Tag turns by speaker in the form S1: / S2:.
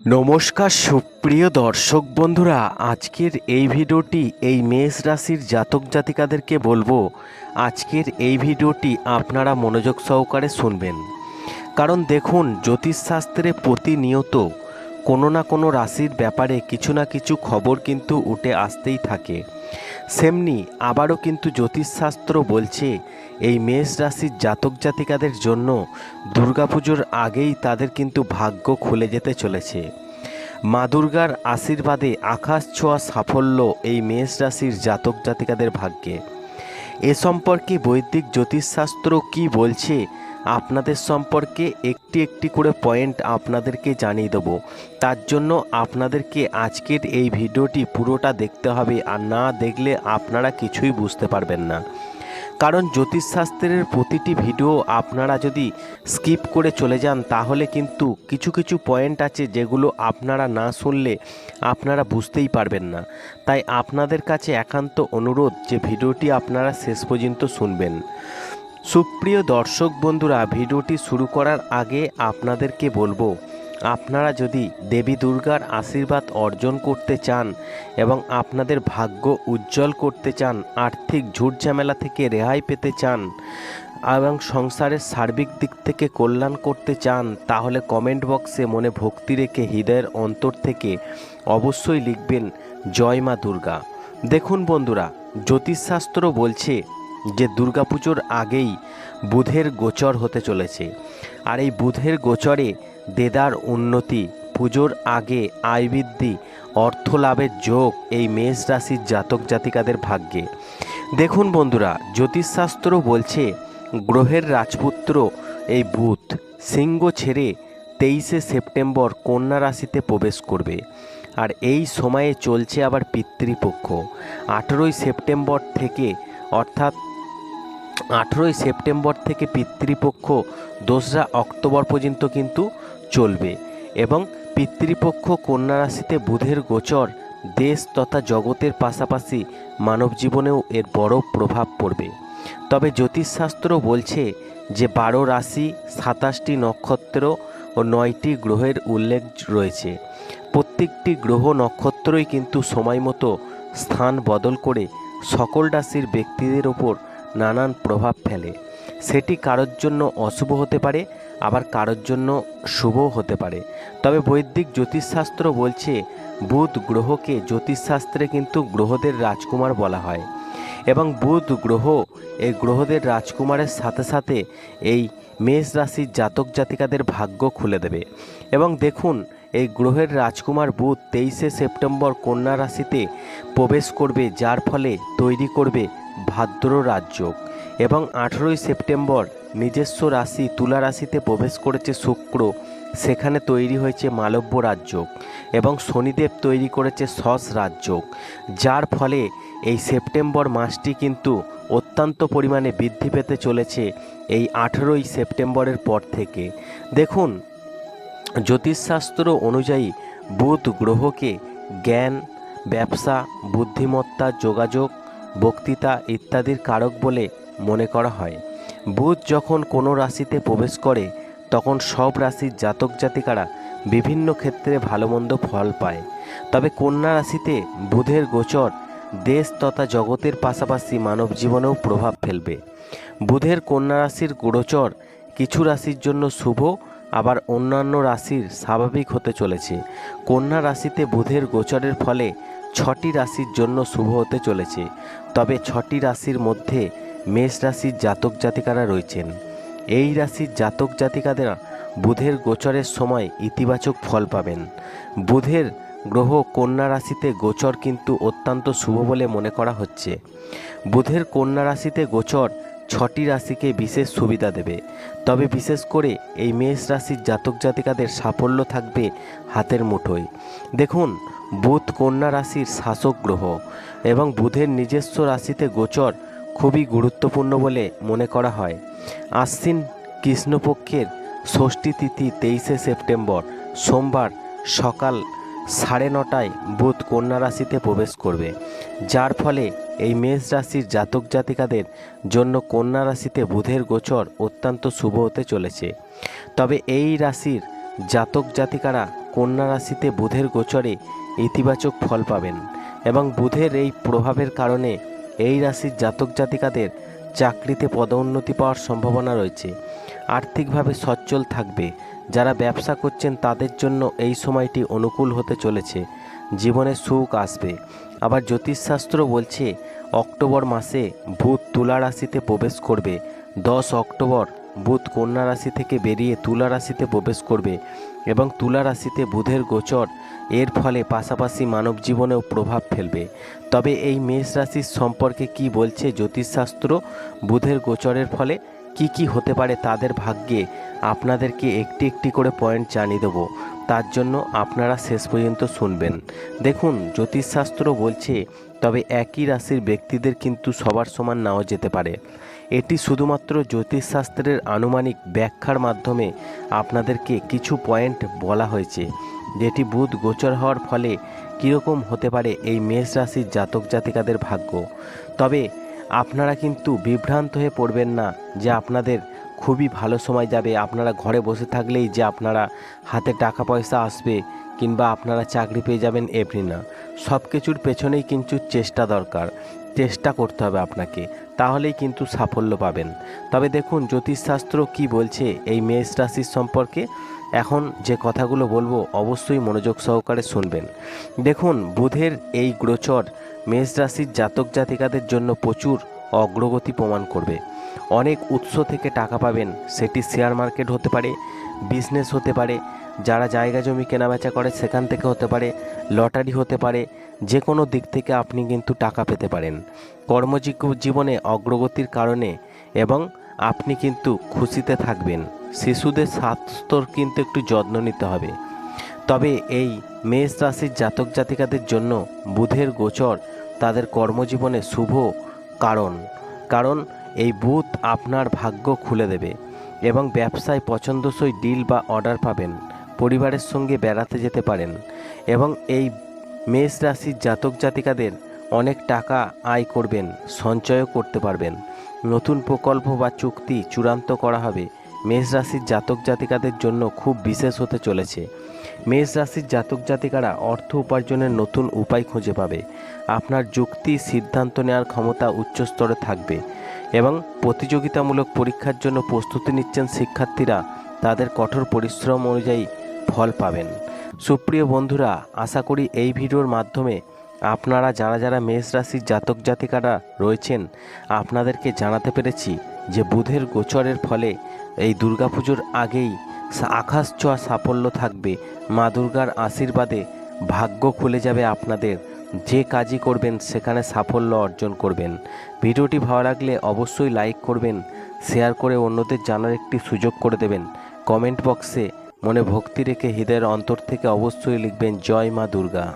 S1: নমস্কার সুপ্রিয় দর্শক বন্ধুরা, আজকের এই ভিডিওটি এই মেষ রাশির জাতক জাতিকাদেরকে বলব, আজকের এই ভিডিওটি আপনারা মনোযোগ সহকারে শুনবেন। কারণ দেখুন, জ্যোতিষশাস্ত্রে প্রতিনিয়ত কোনো না কোনো রাশির ব্যাপারে কিছু না কিছু খবর কিন্তু উঠে আসতেই থাকে। সেমনি আবারও কিন্তু জ্যোতিষশাস্ত্র বলছে, এই মেষ রাশির জাতক জাতিকাদের জন্য দুর্গাপুজোর আগেই তাদের কিন্তু ভাগ্য খুলে যেতে চলেছে। মা দুর্গার আশীর্বাদে আকাশ ছোঁয়া সাফল্য এই মেষ রাশির জাতক জাতিকাদের ভাগ্যে। এ সম্পর্কে বৈদিক জ্যোতিষশাস্ত্র কি বলছে আপনাদের সম্পর্কে একটি একটি করে পয়েন্ট আপনাদেরকে জানিয়ে দেবো। তার জন্য আপনাদেরকে আজকের এই ভিডিওটি পুরোটা দেখতে হবে আর না দেখলে আপনারা কিছুই বুঝতে পারবেন না। কারণ জ্যোতিষশাস্ত্রের প্রতিটি ভিডিও আপনারা যদি স্কিপ করে চলে যান, তাহলে কিন্তু কিছু কিছু পয়েন্ট আছে যেগুলো আপনারা না শুনলে আপনারা বুঝতেই পারবেন না। তাই আপনাদের কাছে একান্ত অনুরোধ যে ভিডিওটি আপনারা শেষ পর্যন্ত শুনবেন। সুপ্রিয় দর্শক বন্ধুরা, ভিডিওটি শুরু করার আগে আপনাদেরকে বলব, আপনারা যদি দেবী দুর্গার আশীর্বাদ অর্জন করতে চান এবং আপনাদের ভাগ্য উজ্জ্বল করতে চান, আর্থিক ঝুট ঝামেলা থেকে রেহাই পেতে চান এবং সংসারের সার্বিক দিক থেকে কল্যাণ করতে চান, তাহলে কমেন্ট বক্সে মনে ভক্তি রেখে হৃদয়ের অন্তর থেকে অবশ্যই লিখবেন, জয় মা দুর্গা। দেখুন বন্ধুরা, জ্যোতিষশাস্ত্র বলছে যে দুর্গাপুজোর আগেই বুধের গোচর হতে চলেছে। আর এই বুধের গোচরে দেদার উন্নতি, পুজোর আগে আয় বৃদ্ধি অর্থ লাভের যোগ এই মেষ রাশির জাতক জাতিকাদের ভাগ্যে। দেখুন বন্ধুরা, জ্যোতিষশাস্ত্র বলছে, গ্রহের রাজপুত্র এই বুধ সিংহ ছেড়ে তেইশে সেপ্টেম্বর কন্যা রাশিতে প্রবেশ করবে। আর এই সময়ে চলছে আবার পিতৃপক্ষ। আঠেরোই সেপ্টেম্বর থেকে অর্থাৎ আঠেরোই সেপ্টেম্বর থেকে পিতৃপক্ষ, দোসরা অক্টোবর পর্যন্ত কিন্তু চলবে এবং পিতৃপক্ষ কন্যা রাশিতে বুধের গোচর দেশ তথা জগতের পাশাপাশি মানব জীবনেও এর বড় প্রভাব পড়বে। তবে জ্যোতিষশাস্ত্র বলছে যে বারো রাশি সাতাশটি নক্ষত্র ও নয়টি গ্রহের উল্লেখ রয়েছে। প্রত্যেকটি গ্রহ নক্ষত্রই কিন্তু সময় মতো স্থান বদল করে সকল রাশির ব্যক্তিদের ওপর নানান প্রভাব ফেলে। সেটি কারোর জন্য অশুভ হতে পারে, আবার কারোর জন্য শুভও হতে পারে। তবে বৈদিক জ্যোতিষশাস্ত্র বলছে, বুধ গ্রহকে জ্যোতিষশাস্ত্রে কিন্তু গ্রহদের রাজকুমার বলা হয়। এবং বুধ গ্রহ এই গ্রহদের রাজকুমারের সাথে সাথে এই মেষ রাশির জাতক জাতিকাদের ভাগ্য খুলে দেবে। এবং দেখুন, এই গ্রহের রাজকুমার বুধ তেইশে সেপ্টেম্বর কন্যা রাশিতে প্রবেশ করবে, যার ফলে তৈরি করবে ভাদ্র রাজযোগ এবং আঠেরোই সেপ্টেম্বর নিজস্ব রাশি তুলা রাশিতে প্রবেশ করেছে শুক্র। সেখানে তৈরি হয়েছে মালব্য রাজযোগ এবং শনিদেব তৈরি করেছে সস রাজযোগ। যার ফলে এই সেপ্টেম্বর মাসটি কিন্তু অত্যন্ত পরিমাণে বৃদ্ধি পেতে চলেছে এই আঠেরোই সেপ্টেম্বরের পর থেকে। দেখুন, জ্যোতিষশাস্ত্র অনুযায়ী বুধ গ্রহকে জ্ঞান, ব্যবসা, বুদ্ধিমত্তা, যোগাযোগ বক্তৃতা ইত্যাদির কারক বলে মনে করা হয়। বুধ যখন কোনো রাশিতে প্রবেশ করে, তখন সব রাশির জাতক জাতিকারা বিভিন্ন ক্ষেত্রে ভালো মন্দ ফল পায়। তবে কন্যা রাশিতে বুধের গোচর দেশ তথা জগতের পাশাপাশি মানব জীবনেও প্রভাব ফেলবে। বুধের কন্যা রাশির গোচর কিছু রাশির জন্য শুভ, আবার অন্যান্য রাশির স্বাভাবিক হতে চলেছে। কন্যা রাশিতে বুধের গোচরের ফলে ছটি রাশির জন্য শুভ হতে চলেছে। তবে ছটি রাশির মধ্যে মেষ রাশির জাতক জাতিকারা রয়েছেন। এই রাশির জাতক জাতিকাদের বুধের গোচরের সময় ইতিবাচক ফল পাবেন। বুধের গ্রহ কন্যা রাশিতে গোচর কিন্তু অত্যন্ত শুভ বলে মনে করা হচ্ছে। বুধের কন্যা রাশিতে গোচর ছটি রাশিকে বিশেষ সুবিধা দেবে। তবে বিশেষ করে এই মেষ রাশির জাতক জাতিকাদের সাফল্য থাকবে হাতের মুঠোয়। দেখুন, বুধ কন্যা রাশির শাসক গ্রহ এবং বুধের নিজস্ব রাশিতে গোচর খুবই গুরুত্বপূর্ণ বলে মনে করা হয়। আশ্বিন কৃষ্ণপক্ষের ষষ্ঠী তিথি তেইশে সেপ্টেম্বর, সোমবার সকাল সাড়ে নটায় বুধ কন্যা রাশিতে প্রবেশ করবে, যার ফলে এই মেষ রাশির জাতক জাতিকাদের জন্য কন্যা রাশিতে বুধের গোচর অত্যন্ত শুভ হতে চলেছে। তবে এই রাশির জাতক জাতিকারা কন্যা রাশিতে বুধের গোচরে ইতিবাচক ফল পাবেন এবং বুধের এই প্রভাবের কারণে এই রাশির জাতক জাতিকাদের চাকরিতে পদোন্নতি পাওয়ার সম্ভাবনা রয়েছে। আর্থিকভাবে সচ্ছল থাকবে। যারা ব্যবসা করছেন তাদের জন্য এই সময়টি অনুকূল হতে চলেছে। জীবনে সুখ আসবে। আবার জ্যোতিষশাস্ত্র বলছে, অক্টোবর মাসে বুধ তুলা রাশিতে প্রবেশ করবে। দশ অক্টোবর বুধ কন্যা রাশি থেকে বেরিয়ে তুলা রাশিতে প্রবেশ করবে এবং তুলা রাশিতে বুধের গোচর এর ফলে পাশাপাশি মানব জীবনেও প্রভাব ফেলবে। তবে এই মেষ রাশির সম্পর্কে কি বলছে জ্যোতিষশাস্ত্র? বুধের গোচরের ফলে কি কি হতে পারে তাদের ভাগ্যে? আপনাদেরকে একটি একটি করে পয়েন্ট জানিয়ে দেবো। তার জন্য আপনারা শেষ পর্যন্ত শুনবেন। দেখুন, জ্যোতিষশাস্ত্র বলছে, তবে একই রাশির ব্যক্তিদের কিন্তু সবার সমান নাও যেতে পারে। এটি শুধুমাত্র জ্যোতিষশাস্ত্রের আনুমানিক ব্যাখ্যার মাধ্যমে আপনাদেরকে কিছু পয়েন্ট বলা হয়েছে, যেটি বুধ গোচর হওয়ার ফলে কীরকম হতে পারে এই মেষ রাশির জাতক জাতিকাদের ভাগ্য। তবে আপনারা কিন্তু বিভ্রান্ত হয়ে পড়বেন না যে আপনাদের খুবই ভালো সময় যাবে। আপনারা ঘরে বসে থাকলেই যে আপনারা হাতে টাকা পয়সা আসবে কিংবা আপনারা চাকরি পেয়ে যাবেন এমনি না। সব কিছুর পেছনেই কিন্তু চেষ্টা দরকার। চেষ্টা করতে হবে আপনাকে। তাহলেই কিন্তু সাফল্য পাবেন। তবে দেখুন, জ্যোতিষশাস্ত্র কি বলছে এই মেষ রাশির সম্পর্কে? এখন যে কথাগুলো বলব, অবশ্যই মনোযোগ সহকারে শুনবেন। দেখুন, বুধের এই গোচর মেষ রাশির জাতক জাতিকাদের জন্য প্রচুর অগ্রগতি প্রমাণ করবে। অনেক উৎস থেকে টাকা পাবেন। সেটি শেয়ার মার্কেট হতে পারে, বিজনেস হতে পারে, যারা জায়গা জমি কেনাবেচা করে সেখান থেকে হতে পারে, লটারি হতে পারে যে কোনো দিক থেকে আপনি কিন্তু টাকা পেতে পারেন। কর্মজীব জীবনে অগ্রগতির কারণে এবং আপনি কিন্তু খুশিতে থাকবেন। শিশুদের স্বাস্থ্যর কিন্তু একটু যত্ন নিতে হবে। তবে এই মেষ রাশির জাতক জাতিকাদের জন্য বুধের গোচর তাদের কর্মজীবনে শুভ কারণ। কারণ এই বুথ আপনার ভাগ্য খুলে দেবে এবং ব্যবসায় পছন্দসই ডিল বা অর্ডার পাবেন, পরিবারের সঙ্গে বেড়াতে যেতে পারেন এবং এই মেষ রাশির জাতক জাতিকাদের অনেক টাকা আয় করবেন, সঞ্চয়ও করতে পারবেন। নতুন প্রকল্প বা চুক্তি চূড়ান্ত করা হবে মেষ রাশির জাতক জাতিকাদের জন্য খুব বিশেষ হতে চলেছে। মেষ রাশির জাতক জাতিকারা অর্থ উপার্জনের নতুন উপায় খুঁজে পাবে। আপনার যুক্তি, সিদ্ধান্ত নেওয়ার ক্ষমতা উচ্চ স্তরে থাকবে। এবং প্রতিযোগিতামূলক পরীক্ষার জন্য প্রস্তুতি নিচ্ছেন শিক্ষার্থীরা। তাদের কঠোর পরিশ্রম অনুযায়ী ফল পাবেন। সুপ্রিয় বন্ধুরা, আশা করি এই ভিডিওর মাধ্যমে আপনারা যারা যারা মেষ রাশির জাতক জাতিকারা রয়েছেন, আপনাদেরকে জানাতে পেরেছি যে বুধের গোচরের ফলে এই দুর্গাপুজোর আগেই আকাশ ছোঁয়া সাফল্য থাকবে। মা দুর্গার আশীর্বাদে ভাগ্য খুলে যাবে আপনাদের। যে কাজই করবেন, সেখানে সাফল্য অর্জন করবেন। ভিডিওটি ভালো লাগলে অবশ্যই লাইক করবেন, শেয়ার করে অন্যদের জানার একটি সুযোগ করে দেবেন। কমেন্ট বক্সে মনে ভক্তি রেখে হৃদয়ের অন্তর থেকে অবশ্যই লিখবেন, জয় মা দুর্গা।